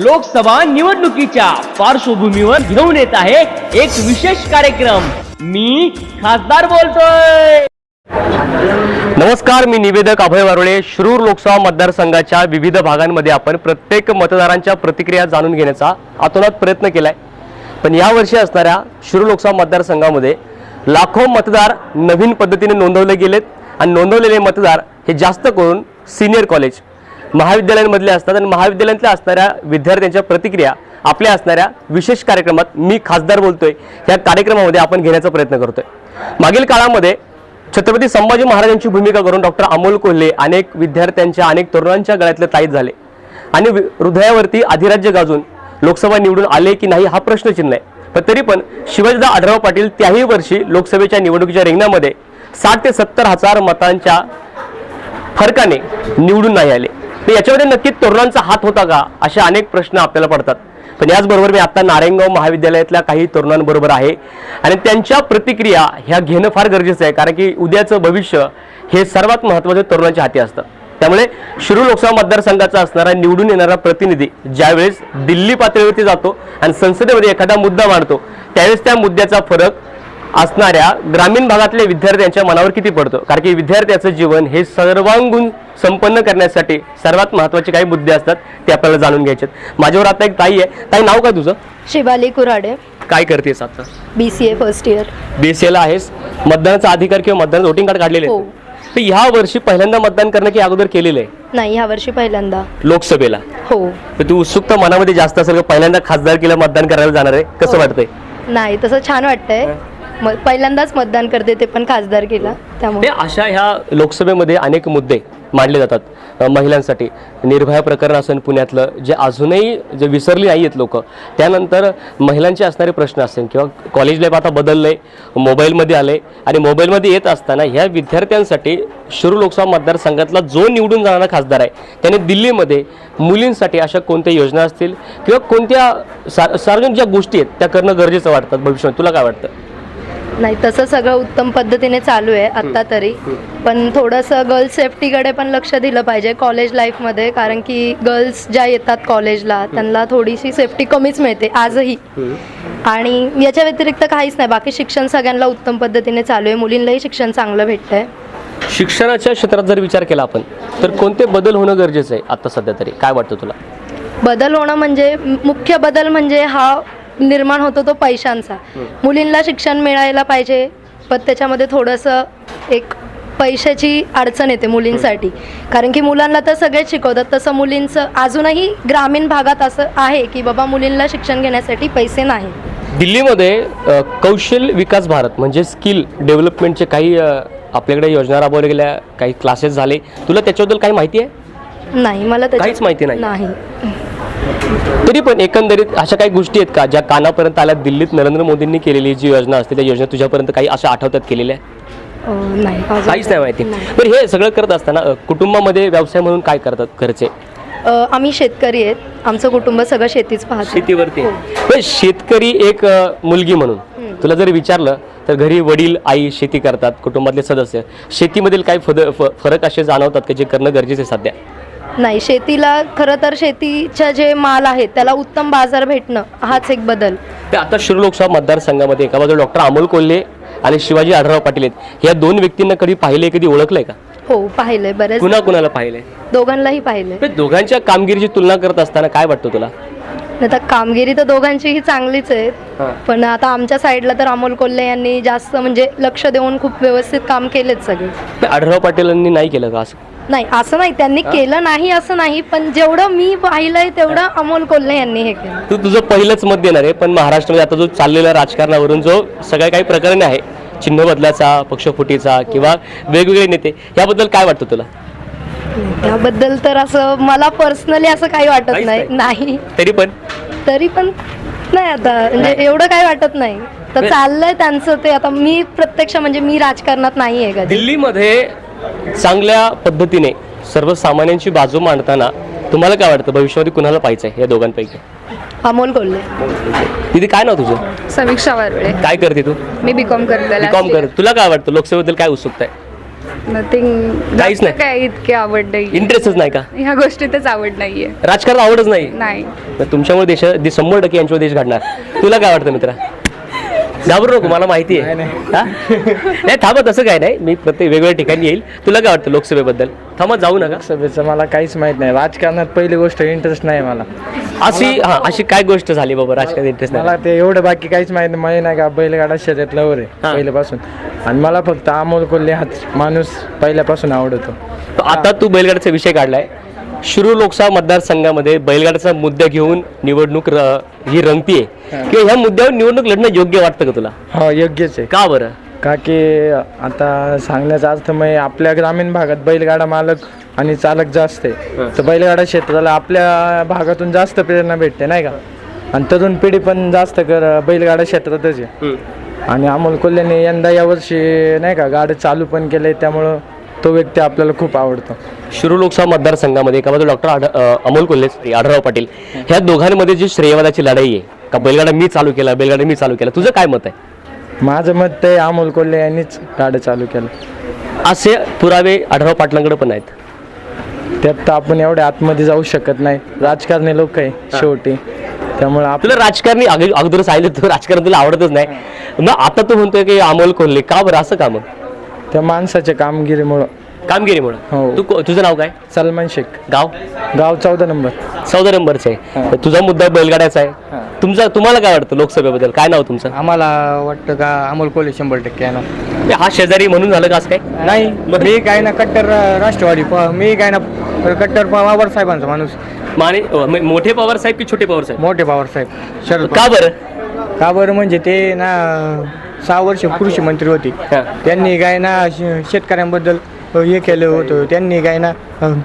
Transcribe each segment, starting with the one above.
लोकसभा निवडणुकीच्या पार्श्वभूमीवर घेऊन येत आहे एक विशेष कार्यक्रम. मी खासदार बोलतोय. नमस्कार मी निवेदक अभय वारुळे. शिरूर लोकसभा मतदारसंघाच्या विविध भागांमध्ये आपण प्रत्येक मतदारांच्या प्रतिक्रिया जाणून घेण्याचा आतोनात प्रयत्न केलाय. पण यावर्षी असणाऱ्या शिरूर लोकसभा मतदारसंघामध्ये लाखो मतदार नवीन पद्धतीने नोंदवले गेलेत. आणि नोंदवलेले मतदार हे जास्त करून सिनियर कॉलेज. महाविद्यालयांमधले असतात आणि महाविद्यालयातल्या असणाऱ्या विद्यार्थ्यांच्या प्रतिक्रिया आपल्या असणाऱ्या विशेष कार्यक्रमात मी खासदार बोलतोय. या कार्यक्रमामध्ये आपण घेण्याचा प्रयत्न करतोय. मागील काळामध्ये छत्रपती संभाजी महाराजांची भूमिका करून डॉक्टर अमोल कोल्हे अनेक विद्यार्थ्यांच्या अनेक तरुणांच्या गळ्यातले ताईत झाले. आणि हृदयावरती अधिराज्य गाजून लोकसभा निवडून आले की नाही हा प्रश्नचिन्ह आहे. पण तरी पण शिवाजीदा आढराव पाटील त्याही वर्षी लोकसभेच्या निवडणुकीच्या रिंगणामध्ये साठ ते सत्तर हजार मतांच्या फरकाने निवडून नाही आले. तर याच्यामध्ये नक्कीच तरुणांचा हात होता का? असे अनेक प्रश्न आपल्याला पडतात. पण याचबरोबर मी आता नारायणगाव महाविद्यालयातल्या काही तरुणांबरोबर आहे. आणि त्यांच्या प्रतिक्रिया ह्या घेणं फार गरजेचं आहे. कारण की उद्याचं भविष्य हे सर्वात महत्त्वाचं तरुणांच्या हाती असतं. त्यामुळे शिरू लोकसभा मतदारसंघाचा असणारा निवडून येणारा प्रतिनिधी ज्यावेळेस दिल्ली पातळीवरती जातो आणि संसदेमध्ये एखादा मुद्दा मांडतो त्यावेळेस त्या मुद्द्याचा फरक असणाऱ्या ग्रामीण भागातल्या विद्यार्थ्यांच्या मनावर किती पडतो? कारण की विद्यार्थ्याचं जीवन हे सर्वांगून संपन्न करण्यासाठी सर्वात महत्त्वाचे काही मुद्दे असतात ते आपल्याला जाणून घ्यायचे. माझ्यावर आता एक ताई आहे. ताई नाव काय तुझं? शिवाली कुराडे. काय करतेस आता? B C A first year B C एला आहेस. मतदानाचा अधिकार किंवा मतदान वोटिंग कार्ड काढलेले हो. तर ह्या वर्षी पहिल्यांदा मतदान करणं की अगोदर केलेलं आहे? नाही ह्या वर्षी पहिल्यांदा. लोकसभेला? हो. तर तू उत्सुकता मनामध्ये जास्त असेल का पहिल्यांदा खासदार केलं मतदान करायला जाणार आहे? कसं हो. वाटतंय? नाही तसं छान वाटतंय. म- पहिल्यांदाच मतदान करते ते पण खासदार केला त्यामुळे. अशा ह्या लोकसभेमध्ये अनेक मुद्दे मांडले जातात अ, महिलांसाठी. निर्भया प्रकरण असेल पुण्यातलं जे अजूनही जे विसरली नाही आहेत लोक त्यानंतर महिलांचे असणारे प्रश्न असेल किंवा कॉलेज लाईफ आता बदललंय मोबाईलमध्ये आले आणि मोबाईलमध्ये येत असताना ह्या विद्यार्थ्यांसाठी शिरूर लोकसभा मतदारसंघातला जो निवडून जाणारा खासदार आहे त्याने दिल्लीमध्ये मुलींसाठी अशा कोणत्या योजना असतील किंवा कोणत्या सार सार्वजनिक ज्या गोष्टी आहेत त्या करणं गरजेचं वाटतात भविष्यात तुला काय वाटतं? नाही तसं सगळं उत्तम पद्धतीने चालू आहे आत्ता तरी. पण थोडंसं गर्ल्स सेफ्टीकडे पण लक्ष दिलं पाहिजे कॉलेज लाईफमध्ये कारण की गर्ल्स ज्या येतात कॉलेजला त्यांना थोडीशी सेफ्टी कमीच मिळते आजही. आणि याच्या व्यतिरिक्त काहीच नाही बाकी शिक्षण सगळ्यांना उत्तम पद्धतीने चालू आहे. मुलींनाही शिक्षण चांगलं भेटतंय. शिक्षणाच्या क्षेत्रात जर विचार केला आपण तर कोणते बदल होणं गरजेचं आहे आता सध्या तरी? काय वाटतं तुला? बदल होणं म्हणजे मुख्य बदल म्हणजे हा निर्माण होतो तो पैशांचा. मुलींना शिक्षण मिळायला पाहिजे पण त्याच्यामध्ये थोडंसं एक पैशाची अडचण येते मुलींसाठी. कारण की मुलांना तर सगळेच शिकवतात. तसं मुलींचं अजूनही ग्रामीण भागात असं आहे की बाबा मुलींना शिक्षण घेण्यासाठी पैसे नाही. दिल्लीमध्ये अ, कौशल विकास भारत म्हणजे स्किल डेव्हलपमेंटचे काही अ, आपल्याकडे योजना राबवल्या गेल्या काही क्लासेस झाले. तुला त्याच्याबद्दल काही माहिती आहे? नाही मला त्याच्या- काहीच माहिती नाही. नाही. तरी पण एकंदरीत अशा काही गोष्टी आहेत का ज्या कानापर्यंत आल्या दिल्लीत नरेंद्र मोदींनी केलेली जी योजना असते त्या योजना तुझ्यापर्यंत काही अशा आठवतात केलेल्या नाही काहीच नाही माहिती. बरं हे सगळं करत असताना कुटुंबामध्ये व्यवसाय म्हणून काय करतात घरचे? अं, आम्ही शेतकरी आहेत. आमचं कुटुंब सगळं शेतीच पाहतं. शेतीवरती. हो. पण शेतकरी एक मुलगी म्हणून. तुला जर विचारलं तर घरी वडील आई शेती करतात कुटुंबातले सदस्य. शेतीमधील काही फरक असे जाणवतात की जे करणं गरजेचं सध्या? नाही शेतीला खरं तर शेतीच्या जे माल आहेत त्याला उत्तम बाजार भेटणं हाच एक बदल. ते आता शिरू लोकसभा मतदारसंघामध्ये एका बाजूला डॉक्टर अमोल कोल्हे आणि शिवाजी आढळराव पाटील आहेत. या दोन व्यक्तींना कधी पाहिले कधी ओळखलंय का? हो पाहिलंय बरेच. कुणा कुणाला पाहिलंय? दोघांनाही पाहिलंय. पण दोघांच्या कामगिरीची तुलना करत असताना काय वाटतं तुला? आता कामगिरी तर दोघांचीही चांगलीच आहे पण आता आमच्या साईडला तर अमोल कोल्हे यांनी जास्त म्हणजे लक्ष देऊन खूप व्यवस्थित काम केलेत सगळे. आढळराव पाटीलांनी नाही केलं का असं? नाही असं नाही त्यांनी केलं नाही असं नाही पण जेवढं मी पाहिलंय तेवढं अमोल कोल्हे यांनी हे केलं. तू तुझं पहिलंच मत देणार आहे पण महाराष्ट्रामध्ये आता जो चाललेला राजकारणावरून जो सगळ्या काही प्रकरण आहे चिन्ह बदलाचा पक्षफुटीचा किंवा वेगवेगळे नेते याबद्दल काय वाटतं तुला? त्याबद्दल तर असं मला पर्सनली असं काही वाटत काहीच नाही. नाही. तरी पण? तरी पण नाही आता म्हणजे एवढं काही वाटत नाही. तर. चाललंय त्यांचं ते. आता मी प्रत्यक्ष म्हणजे मी राजकारणात नाही आहे कधी. दिल्लीमध्ये चांगल्या पद्धतीने सर्वसामान्यांची बाजू मांडताना तुम्हाला काय वाटतं? भविष्यामध्ये कुणाला पाहिजे या दोघांपैकी? अमोल कोल्हे. तिथे काय नाव तुझं? समीक्षा वारळे काय करते तू? मी बी कॉम करते बी कॉम कर तुला काय वाटतं? लोकसभेबद्दल काय उत्सुकता आहे? नथिंग काहीच नाही. काय इतकी आवड नाही इंटरेस्टच नाही का? ह्या गोष्टीतच आवड नाहीये. राजकारण आवडच नाही. नाही. तुमच्यामुळे देश दे- शंभर टक्के यांच्यावर देश घडणार. तुला काय वाटतं मित्रा? घाबरू नको मला माहिती आहे. हा? नाही थांबा तसं काय नाही. मी प्रत्येक वेगवेगळ्या ठिकाणी येईल. तुला काय वाटतं लोकसभेबद्दल? थांबा जाऊ नका. सभेचं मला काहीच माहीत नाही. राजकारणात पहिली गोष्ट इंटरेस्ट नाही मला. अशी हा अशी काय गोष्ट झाली बाबा राजकारण इंटरेस्ट मला ते एवढं बाकी काहीच माहीत नाही. मला नाही का बैलगाडा शर्यत लवर आहे हा. पहिल्यापासून. आणि मला फक्त अमोल कोल्हे हाच माणूस पहिल्यापासून आवडतो. आता तू बैलगाड्याचा विषय काढलाय. शिरूर लोकसभा मतदारसंघामध्ये बैलगाड्याचा मुद्दा घेऊन निवडणूक र- ही रंगतीये किंवा ह्या मुद्द्यावर निवडणूक लढणं योग्य वाटतं का तुला? हो योग्यच आहे. का बरं? का की आता सांगण्याचा अर्थ म्हणजे आपल्या ग्रामीण भागात बैलगाडा मालक आणि चालक जास्त आहे. तर बैलगाडा क्षेत्राला आपल्या भागातून जास्त प्रेरणा भेटते नाही का? आणि तरुण पिढी पण जास्त कर बैलगाडा क्षेत्रातच आहे. आणि अमोल कोल्हेने यंदा यावर्षी नाही का गाडी चालू पण केले त्यामुळं तो व्यक्ती आपल्याला खूप आवडतो. शिरूर लोकसभा मतदारसंघामध्ये एका बाजूला डॉक्टर आढ अ, अमोल कोल्हे श्री आढळराव पाटील ह्या दोघांमध्ये जी श्रेयवादाची लढाई आहे का बैलगाडा मी चालू केला बैलगाडा मी चालू केला तुझं काय मत आहे? माझं मत आहे अमोल कोल्हे यांनीच गाडं चालू केलं. असे पुरावे आढळराव पाटलांकडे पण आहेत. त्यात तर आपण एवढ्या आतमध्ये जाऊ शकत नाही. राजकारणी लोक आहे शेवटी. त्यामुळे आप तुला राजकारणी अग- अगोदर सांगितलं तू राजकारण तुला आवडतच नाही. मग आता तू म्हणतोय की अमोल कोल्हे का बरं? असं का मग? त्या माणसाच्या कामगिरीमुळं. कामगिरीमुळे? हो. तू को- तुझं नाव काय? सलमान शेख. गाव? गाव चौदा नंबर. चौदा नंबरचं आहे. तुझा मुद्दा बैलगाड्याचा आहे. तुमचा तुम्हाला काय वाटतं लोकसभेबद्दल? काय नाव तुमचं? आम्हाला वाटतं का अमोल कोल्हे शंभर टक्के आहे ना हा शेजारी म्हणून झालं का असं काय? नाही मी काय ना कट्टर अं, राष्ट्रवादी प- मी काय ना कट्टर पवार साहेबांचा माणूस. माने अ, म- मोठे पवार साहेब की छोटे पवार साहेब? मोठे पवार साहेब. शरद का बरं. का बरं म्हणजे ते ना सहा वर्ष कृषी मंत्री होते. हा. त्यांनी काय ना श- शेतकऱ्यांबद्दल हे केलं होतं. त्यांनी काय ना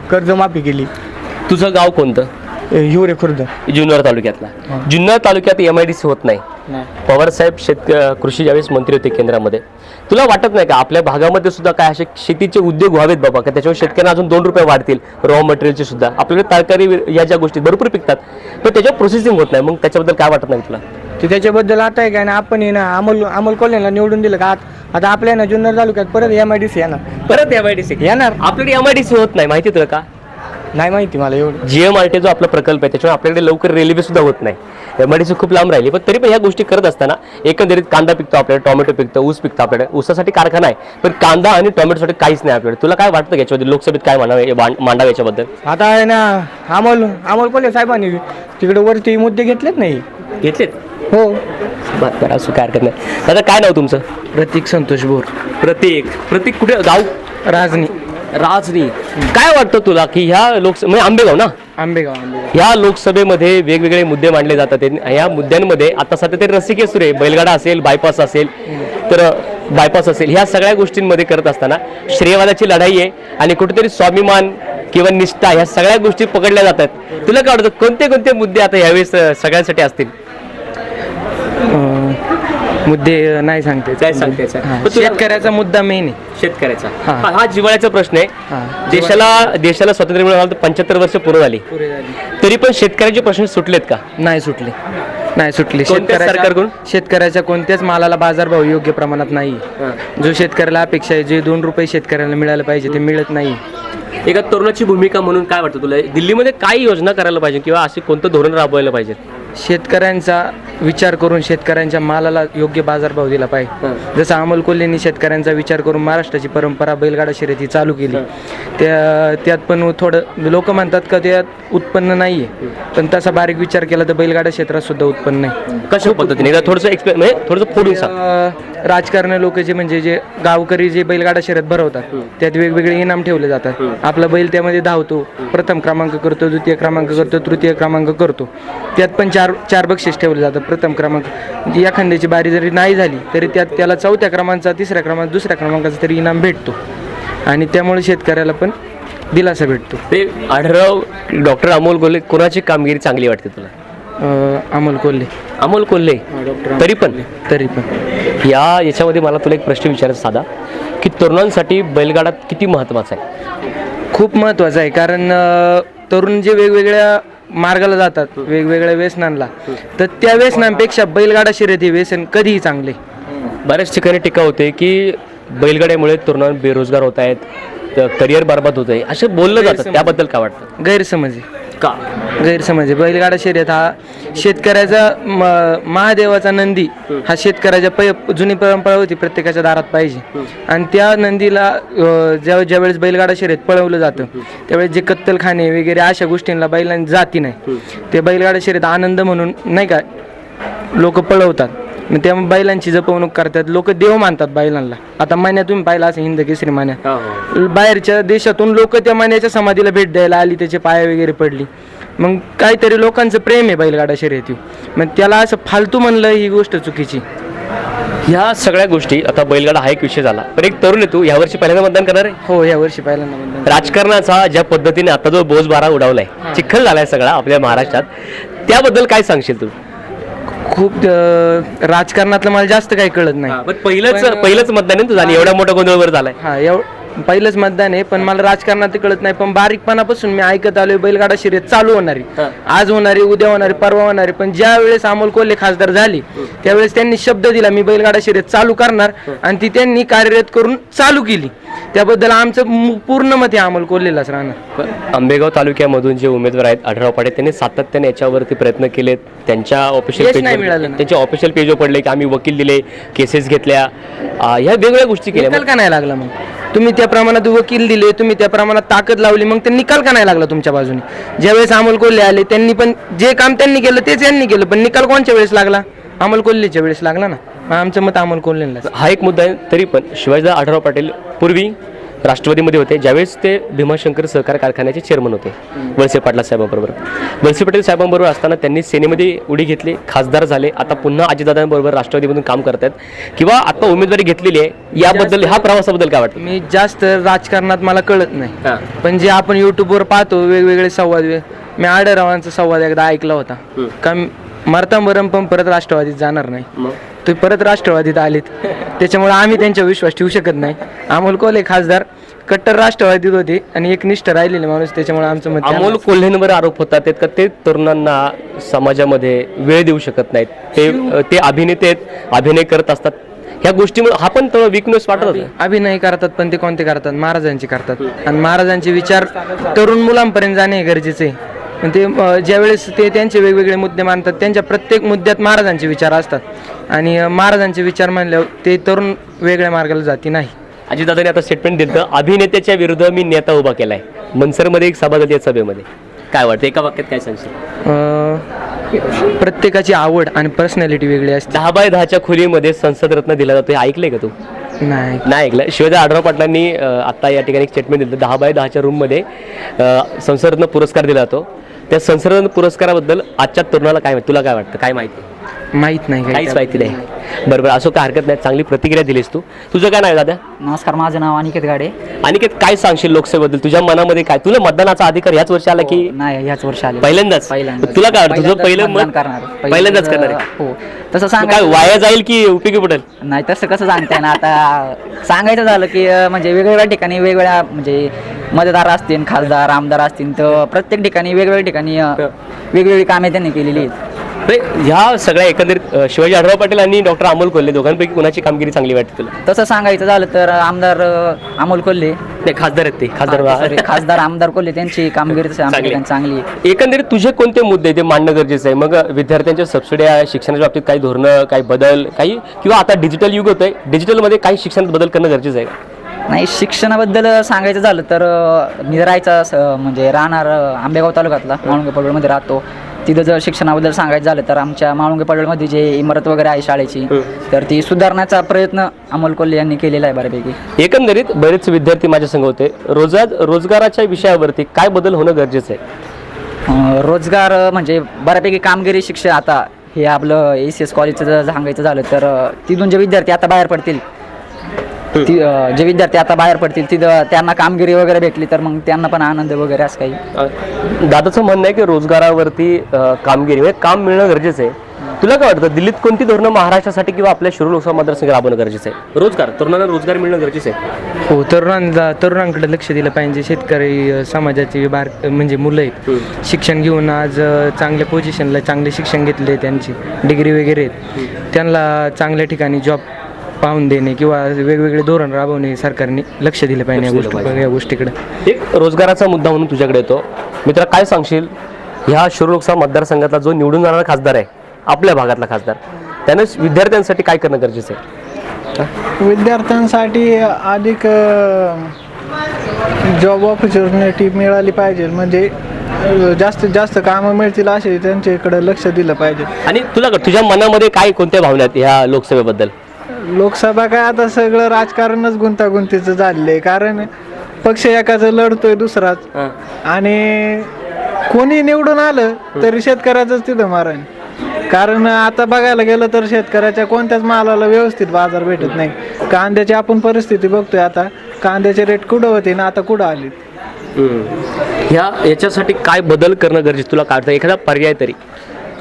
कर्जमाफी केली. तुझं गाव कोणतं? हिवरे खुर्द. जुन्नर तालुक्यातला. जुन्नर तालुक्यात एम आय डी सी होत नाही. पवार साहेब शेत कृषी ज्यावेळेस मंत्री होते केंद्रामध्ये तुला वाटत नाही का? आपल्या भागामध्ये सुद्धा काय असे शेतीचे उद्योग व्हावेत बाबा का त्याच्यावर शेतकऱ्यांना अजून दोन रुपये वाढतील? रॉ मटेरियलचे सुद्धा. आपल्याकडे तरकारी या ज्या गोष्टी भरपूर पिकतात. पण त्याच्यावर प्रोसेसिंग होत नाही. मग त्याच्याबद्दल काय वाटत नाही तुला? ते त्याच्याबद्दल आता आहे काय ना आपण आहे ना अमोल अमोल कोल्हेला निवडून दिलं का? आत- आता आपल्या ना जुन्नर तालुक्यात परत एम आय डी सी येणार. परत एम आय डी सी येणार. आपल्याकडे एम आय डी सी होत नाही. माहिती तुला का? नाही माहिती मला एवढं. जीएमआरटी जो आपला प्रकल्प आहे त्याच्यामुळे आपल्याकडे लवकर रेल्वे सुद्धा होत नाही. एमआरटीसी खूप लांब राहिली पण तरी पण ह्या गोष्टी करत असताना एकंदरीत कांदा पिकतो आपल्याकडे टोमॅटो पिकतं ऊस पिकतं आपल्याकडे ऊसासाठी कारखाना आहे पण कांदा आणि टोमॅटोसाठी काहीच नाही आपल्याकडे. तुला काय वाटतं याच्यामध्ये लोकसभेत काय मांडावे मांड- मांडावं याच्याबद्दल? आता आहे ना अमोल अमोल कोल्हे साहेबांनी तिकडे वरती मुद्दे घेतलेत नाही? घेतलेत? हो. बरं बरं असं काय हरकत नाही. दादा काय नाव तुमचं? प्रतीक संतोष बोर. प्रतीक. प्रतीक कुठे? गाव? राजनी. राजनी. काय वाटतं तुला की ह्या लोकसभा म्हणजे आंबेगाव ना? आंबेगाव आंबेगाव. ह्या लोकसभेमध्ये वेगवेगळे मुद्दे मांडले जातात. या मुद्द्यांमध्ये आता सध्या तरी रसिके सुरे बैलगाडा असेल बायपास असेल तर बायपास असेल ह्या सगळ्या गोष्टींमध्ये करत असताना श्रेयवादाची लढाई आहे आणि कुठेतरी स्वाभिमान किंवा निष्ठा ह्या सगळ्या गोष्टी पकडल्या जातात. तुला काय वाटतं कोणते कोणते मुद्दे आता यावेळेस सगळ्यांसाठी असतील? मुद्दे नाही सांगते. काय सांगते हा, शेतकऱ्याचा मुद्दा मेन आहे. शेतकऱ्याचा. हा. हा हा जिव्हाळ्याचा प्रश्न आहे. हा. देशाला देशाला स्वातंत्र्य मिळालं पंच्याहत्तर वर्ष पूर्ण झाली. तरी पण शेतकऱ्यांचे प्रश्न सुटलेत का? नाही सुटले. नाही सुटले. कोणत्या सरकारकडून? शेतकऱ्याच्या कोणत्याच मालाला बाजारभाव योग्य प्रमाणात नाही. जो शेतकऱ्याला अपेक्षा आहे जे दोन रुपये शेतकऱ्याला मिळायला पाहिजे ते मिळत नाही. एका तरुणाची भूमिका म्हणून काय वाटतं तुला? दिल्लीमध्ये काय योजना करायला पाहिजे किंवा असे कोणतं धोरण राबवायला पाहिजे? शेतकऱ्यांचा विचार करून शेतकऱ्यांच्या मालाला योग्य बाजारभाव दिला पाहिजे. जसं अमोल कोल्हेंनी शेतकऱ्यांचा विचार करून महाराष्ट्राची परंपरा बैलगाडा शर्यती चालू केली. त्या त्यात पण थोडं लोक म्हणतात का त्यात उत्पन्न नाही आहे पण तसा बारीक विचार केला तर बैलगाडा क्षेत्रात सुद्धा उत्पन्न आहे कशा पद्धतीने? एकदा थोडंसं एक्सप्लेन म्हणजे थोडंसं फोडून सांग. अ, राजकारण लोक जे म्हणजे जे गावकरी जे बैलगाडा शर्यत भरवतात त्यात वेगवेगळे इनाम ठेवले जातात. आपला बैल त्यामध्ये धावतो प्रथम क्रमांक करतो द्वितीय क्रमांक करतो तृतीय क्रमांक करतो. त्यात पण चार चार बक्षीस ठेवले जातात प्रथम क्रमांक. या खंड्याची बारी जरी नाही झाली तरी त्यात त्याला चौथ्या क्रमांकाचा तिसऱ्या क्रमांक दुसऱ्या क्रमांकाचा तरी इनाम भेटतो. आणि त्यामुळे शेतकऱ्याला पण दिलासा भेटतो. ते आढळराव डॉक्टर अमोल कोल्हे कोणाची कामगिरी चांगली वाटते तुला? अ, अमोल कोल्हे. अमोल कोल्हे? तरी पण? तरी पण. या याच्यामध्ये मला तुला एक प्रश्न विचारायचा साधा की तरुणांसाठी बैलगाडा किती महत्त्वाचा आहे? खूप महत्त्वाचं आहे कारण अ, तरुण जे वेगवेगळ्या मार्गाला जातात वेगवेगळ्या व्यसनांना तर त्या व्यसनांपेक्षा बैलगाडा शर्यत हे व्यसन कधीही चांगले. बऱ्याच ठिकाणी टीका होते की बैलगाड्यामुळे तरुण बेरोजगार होत आहेत करिअर बरबाद होत आहे. असं बोललं जातं. त्याबद्दल काय वाटतं? गैरसमज आहे. का? गैरसमज आहे. बैलगाडा शर्यत हा शेतकऱ्याचा महादेवाचा नंदी हा शेतकऱ्याच्या पै जुनी परंपरा होती. प्रत्येकाच्या दारात पाहिजे. आणि त्या नंदीला ज्या ज्यावेळेस बैलगाडा शर्यत पळवलं जातं त्यावेळेस जे कत्तलखाने वगैरे अशा गोष्टींना बैलांनी जाती नाही. ते बैलगाडा शर्यत आनंद म्हणून नाही का लोक पळवतात. मग त्या बैलांची जपवणूक करतात. लोक देव मानतात बैलांना. आता मान्या तुम्ही पाहिला असं हिंद केसरी मान्या बाहेरच्या देशातून लोक त्या मान्याच्या समाधीला भेट द्यायला आली त्याचे पाय वगैरे पडली. मग काहीतरी लोकांचं प्रेम आहे बैलगाडा शर्यती मग त्याला असं फालतू म्हणलं ही गोष्ट चुकीची. ह्या सगळ्या गोष्टी आता बैलगाडा हा एक विषय झाला. पण एक तरुण आहे तू यावर्षी पहिल्यांदा मतदान करणार आहे? हो या वर्षी पहिल्यांदा मतदान. राजकारणाचा ज्या पद्धतीने आता जो बोजबारा उडवलाय चिखल झालाय सगळा आपल्या महाराष्ट्रात त्याबद्दल काय सांगशील तू? खूप अं, राजकारणातलं मला जास्त काही कळत नाही. पहिलंच पहिलंच मतदान आहे तुझं आणि एवढा मोठा गोंधळवर झालाय. हा एव पहिलंच मतदान आहे पण मला राजकारणात कळत नाही पण बारीकपणापासून मी ऐकत आलोय बैलगाडा शर्यत चालू होणारी आज होणारी उद्या होणारी परवा होणारी पण ज्या वेळेस अमोल कोल्हे खासदार झाले त्यावेळेस त्यांनी शब्द दिला मी बैलगाडा शर्यत चालू करणार आणि ती त्यांनी कार्यरत करून चालू केली. त्याबद्दल आमचं मु- पूर्ण मत हे अमोल कोल्हेलाच राहणार. आंबेगाव तालुक्यामधून जे उमेदवार आहेत आढळराव पाटे त्यांनी सातत्याने याच्यावरती प्रयत्न केलेत. त्यांच्या ऑफिशियल यश नाही मिळालं ना. त्यांच्या ऑफिशियल पेजवर पडले की आम्ही वकील दिले केसेस घेतल्या. अं, ह्या वेगवेगळ्या गोष्टी केल्या. निकाल का नाही लागला मग? तुम्ही त्या प्रमाणात वकील दिले तुम्ही त्या प्रमाणात ताकद लावली मग ते निकाल का नाही लागला तुमच्या बाजूने? ज्यावेळेस अमोल कोल्हे आले त्यांनी पण जे काम त्यांनी केलं तेच यांनी केलं पण निकाल कोणच्या वेळेस लागला? अमोल कोल्हेच्या वेळेस लागला ना. आमचं मत अमोल कोल्हेला हा एक मुद्दा आहे तरी पण शिवाजीदा आढळराव पाटील पूर्वी राष्ट्रवादीमध्ये होते ज्यावेळेस ते भीमाशंकर सहकार कारखान्याचे चेअरमन होते वळसे पाटला साहेबांबरोबर. वळसे पाटील साहेबांबरोबर असताना त्यांनी सेनेमध्ये उडी घेतली खासदार झाले आता पुन्हा अजितदादांबरोबर राष्ट्रवादीमधून काम करतात किंवा आता उमेदवारी घेतलेली आहे याबद्दल ह्या प्रवासाबद्दल काय वाटतं? मी जास्त राजकारणात मला कळत. नाही. पण जे आपण युट्यूबवर पाहतो वेगवेगळे संवाद मी आडरावांचा संवाद एकदा ऐकला होता. का म- मरता मरम पण परत राष्ट्रवादीत जाणार नाही. ते परत राष्ट्रवादीत आलेत. त्याच्यामुळे आम्ही त्यांच्यावर विश्वास ठेवू शकत नाही. अमोल कोल्हे खासदार कट्टर राष्ट्रवादीत होते आणि एक निष्ठ राहिलेले माणूस त्याच्यामुळे आमचं मत अमोल कोल्हेंवर आरोप होतात का? ते तरुणांना समाजामध्ये वेळ देऊ शकत नाहीत. ते ते अभिनेते आहेत अभिनय करत असतात. ह्या गोष्टीमुळे हा पण विकनेस वाटत अभिनय करतात पण ते कोणते करतात? महाराजांचे करतात. आणि महाराजांचे विचार तरुण मुलांपर्यंत जाणे हे गरजेचे आहे. ते ज्यावेळेस ते त्यांचे वेगवेगळे मुद्दे मांडतात त्यांच्या प्रत्येक मुद्द्यात महाराजांचे विचार असतात. आणि महाराजांचे विचार मानल्यावर ते तरुण वेगळ्या मार्गाला जाती नाही. अजितदादांनी आता स्टेटमेंट दिलं अभिनेत्याच्या विरुद्ध मी नेता उभा केलाय. मनसरमध्ये एक सभा झाली या सभेमध्ये. काय वाटतं एका वाक्यात काय सांगशील? प्रत्येकाची आवड आणि पर्सनॅलिटी वेगळी असते. दहा बाय दहाच्या खोलीमध्ये संसद रत्न दिला जातो हे ऐकलंय का तू? नाही नाही ऐकलं. शिवाजी आढराव पाटलांनी आता या ठिकाणी एक स्टेटमेंट दिलं दहा बाय दहाच्या रूममध्ये संसदरत्न पुरस्कार दिला जातो. त्या संसदरत्न पुरस्काराबद्दल आजच्या तरुणाला काय माहिती? तुला काय वाटतं? काय माहिती? माहीत नाही काहीच काही माहिती नाही. बरं बरं असं काय हरकत नाही. चांगली प्रतिक्रिया दिलीस तू. तुझं काय नाही दादा? नमस्कार माझं नाव अनिकेत गाडे. अनिकेत काय सांगशील लोकसभेबद्दल तुझ्या मनामध्ये काय? तुला मतदानाचा अधिकार ह्याच वर्षी आला की नाही ह्याच वर्षी आले पहिल्यांदाच? तुला काय वाटतं? तुझं पहिलं मतदान मत करणार. पहिल्यांदाच करणार आहे? हो. तसं काय सांगायचं वाया जाईल की उपयोगी पडेल? नाही तसं कसं सांगताय ना आता सांगायचं झालं की म्हणजे वेगवेगळ्या ठिकाणी वेगवेगळ्या म्हणजे मतदार असतील खासदार आमदार असतील तर प्रत्येक ठिकाणी वेगवेगळ्या ठिकाणी अं, वेगवेगळी कामे त्यांनी केलेली आहेत. नाही, ह्या सगळ्या एकंदरीत अं, शिवाजी आढराव पाटील आणि डॉक्टर अमोल कोल्हे दोघांपैकी कोणाची कामगिरी चांगली वाटते तुला? तसं सांगायचं झालं तर आमदार अं, अमोल कोल्हे. नाही खासदार आहेत ते खासदार sorry, खासदार आमदार कोल्हे त्यांची कामगिरी तशी आमच्या चांगली. ठिकाणी चांगली आहे. एकंदरीत तुझे कोणते मुद्दे ते मांडणं गरजेचं आहे. मग विद्यार्थ्यांच्या सबसिड्या शिक्षणाच्या बाबतीत काही धोरणं काही बदल काही किंवा आता डिजिटल युग होतंय. डिजिटलमध्ये काही शिक्षणात बदल करणं गरजेचं आहे का? नाही शिक्षणाबद्दल सांगायचं झालं तर मी राहायचा म्हणजे राहणार आंबेगाव तालुक्यातला माळुंगे पडवळमध्ये राहतो. तिथं जर शिक्षणाबद्दल सांगायचं झालं तर आमच्या माळुंगे पडवळमध्ये जे इमारत वगैरे आहे शाळेची तर ती सुधारण्याचा प्रयत्न अमोल कोल्हे यांनी केलेला आहे बऱ्यापैकी. एकंदरीत बरेच विद्यार्थी माझ्या संघ होते. रोजगार रोजगाराच्या विषयावरती काय बदल होणं गरजेचं आहे? रोजगार म्हणजे बऱ्यापैकी कामगिरी शिक्षण आता हे आपलं ए सी एस कॉलेजचं जर सांगायचं झालं तर तिथून जे विद्यार्थी आता बाहेर पडतील ती जे विद्यार्थी आता बाहेर पडतील तिथं त्यांना कामगिरी वगैरे भेटली तर मग त्यांना पण आनंद वगैरे असं काही. दादाचं म्हणणं आहे की रोजगारावरती कामगिरी म्हणजे काम मिळणं गरजेचं आहे. तुला काय वाटतं दिल्लीत कोणती धोरणं महाराष्ट्रासाठी किंवा आपल्या शिरूर लोकसभा मतदारसंघ राबवणं गरजेचं आहे? रोजगार तरुणांना रोजगार मिळणं गरजेचं आहे. हो तरुणांना तरुणांकडे लक्ष दिलं पाहिजे. शेतकरी समाजाची बार म्हणजे मुलं आहेत. शिक्षण घेऊन आज चांगल्या पोझिशनला चांगले शिक्षण घेतले त्यांची. डिग्री वगैरे आहेत. त्यांना चांगल्या ठिकाणी जॉब पाहून देणे किंवा वेगवेगळे धोरण राबवणे सरकारने लक्ष दिलं पाहिजे या लक्ष दिलं गोष्टी या गोष्टीकडे. एक रोजगाराचा मुद्दा म्हणून तुझ्याकडे येतो. मित्र काय सांगशील? ह्या शिरूर लोकसभा मतदारसंघातला जो निवडून जाणारा खासदार आहे आपल्या भागातला खासदार त्यानं विद्यार्थ्यांसाठी काय करणं गरजेचं आहे? विद्यार्थ्यांसाठी अधिक जॉब ऑपॉर्च्युनिटी मिळाली पाहिजे. म्हणजे अ, जास्तीत जास्त कामं मिळतील असे त्यांच्याकडे लक्ष दिलं पाहिजे. आणि तुला तुझ्या मनामध्ये काय कोणत्या भावना आहेत ह्या लोकसभेबद्दल? लोकसभा काय आता सगळं राजकारणच गुंतागुंतीचं झालेलं आहे कारण पक्ष एकाचं लढतोय दुसराच. आणि कोणी निवडून आलं तरी शेतकऱ्याचंच तिथं मारण. कारण आता बघायला गेलं तर शेतकऱ्याच्या कोणत्याच मालाला व्यवस्थित बाजार भेटत नाही. कांद्याची आपण परिस्थिती बघतोय आता. कांद्याचे रेट कुठं होते ना आता कुठं आले ह्या याच्यासाठी काय बदल करणं गरजेचं? तुला काढतं एखादा पर्याय तरी.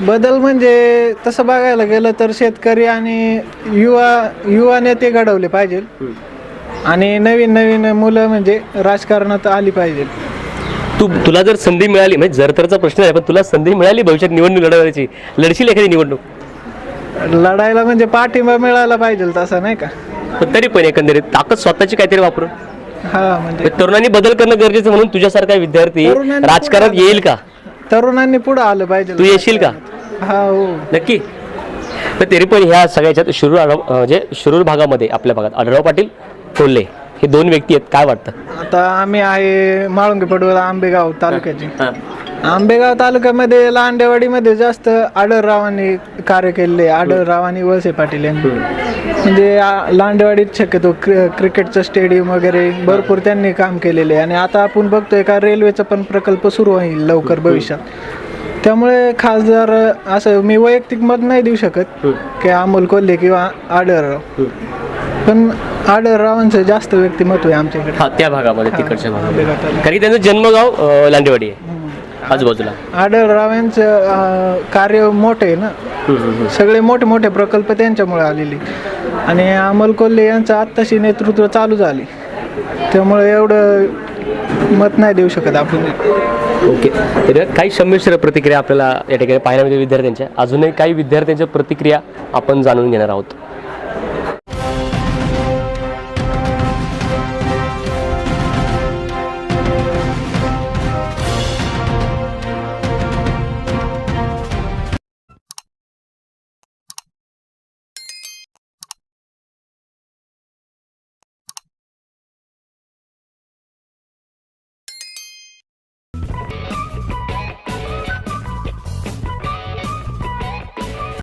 बदल म्हणजे तसं बघायला गेलं तर शेतकरी आणि युवा युवा नेते घडवले पाहिजे. आणि नवीन नवीन मुलं म्हणजे राजकारणात आली पाहिजे. तू तुला जर संधी मिळाली म्हणजे जर तरचा प्रश्न आहे पण तुला संधी मिळाली भविष्यात निवडणूक लढवण्याची लढशील एखादी निवडणूक? लढायला म्हणजे पाठिंबा मिळायला पाहिजे तसा नाही का? पण तरी पण एकंदरीत ताकद स्वतःची काहीतरी वापरून. हा म्हणजे तरुणांनी बदल करणं गरजेचं म्हणून तुझ्यासारखा विद्यार्थी तरुणांनी राजकारणात येईल का? तरुणांनी पुढे आलं पाहिजे. तू येशील का? हा हो. नक्की. पण तरी पण ह्या सगळ्याच्यात शिरूर आढाव अं, म्हणजे शिरूर भागामध्ये आपल्या भागात आढळराव पाटील कोल्हे हे दोन व्यक्ती आहेत. काय वाटतं? आता आम्ही आहे माळुंगे पडवळ आंबेगाव तालुक्याचे. आंबेगाव तालुक्यामध्ये लांडेवाडीमध्ये जास्त आढळरावांनी कार्य केलेले आढळराव आणि वळसे पाटील यांनी. म्हणजे आ- लांडेवाडीत शक्यतो क्रि क्रिकेटचं स्टेडियम वगैरे भरपूर त्यांनी काम केलेले आहे. आणि आता आपण बघतोय का रेल्वेचा पण प्रकल्प सुरू होईल लवकर भविष्यात. त्यामुळे खासदार असं मी वैयक्तिक मत नाही देऊ शकत की अमोल कोल्हे किंवा आढळराव. पण आढळरावांचं जास्त व्यक्तिमत्व आहे आमच्याकडे हा त्या भागामध्ये तिकडच्या भागामध्ये. आंबेगाव तालुक्यात. कारण की त्यांचं जन्मगाव अं, लांडेवाडी आहे. आजूबाजूला. आढळराव यांचं अं, कार्य मोठे आहे ना? सगळे मोठे मोठे प्रकल्प त्यांच्यामुळे आलेले. आणि अमोल कोल्हे यांचं आत्ताशी नेतृत्व चालू झाले. त्यामुळे एवढं मत नाही देऊ शकत आपण. ओके. तर काही संमिश्र प्रतिक्रिया आपल्याला या ठिकाणी पाहायला मिळते विद्यार्थ्यांच्या. अजूनही काही विद्यार्थ्यांच्या प्रतिक्रिया आपण जाणून घेणार आहोत.